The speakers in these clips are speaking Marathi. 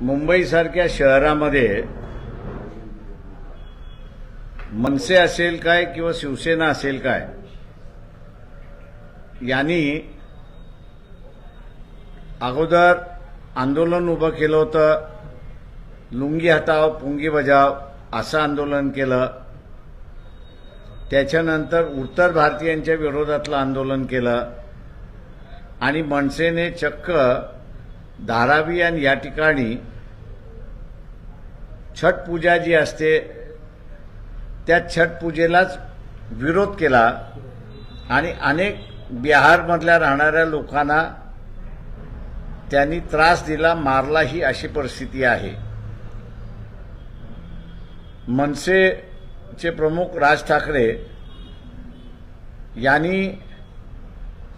मुंबईसारख्या शहरामध्ये मनसे असेल काय किंवा शिवसेना असेल काय यांनी अगोदर आंदोलन उभं केलं होतं. लुंगी हटाव पुंगी बजाव असं आंदोलन केलं. त्याच्यानंतर उत्तर भारतीयांच्या विरोधातलं आंदोलन केलं. आणि मनसेने चक्क धारावी आणि या ठिकाणी छठ पूजा जी असते त्या छठ पूजेलाच विरोध केला आणि अनेक बिहारमधल्या राहणाऱ्या लोकांना त्यांनी त्रास दिला मारला ही अशी परिस्थिती आहे. मनसेचे प्रमुख राज ठाकरे यांनी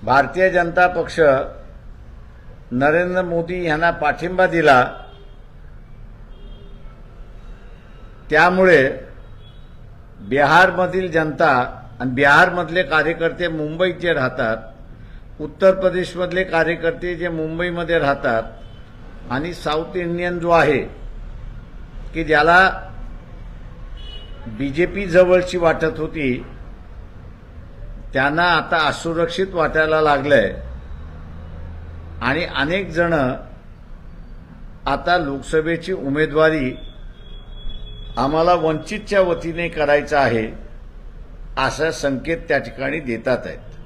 भारतीय जनता पक्ष नरेंद्र मोदी यांना पाठिंबा दिला त्यामुळे बिहारमधील जनता आणि बिहारमधले कार्यकर्ते मुंबईत जे राहतात उत्तर प्रदेशमधले कार्यकर्ते जे मुंबईमध्ये राहतात आणि साऊथ इंडियन जो आहे की ज्याला बीजेपी जवळची वाटत होती त्यांना आता असुरक्षित वाटायला लागलंय. आणि अनेक जण आता लोकसभेची उमेदवारी आम्हाला वंचितच्या वतीने करायचं आहे असा संकेत त्या ठिकाणी देतात आहेत.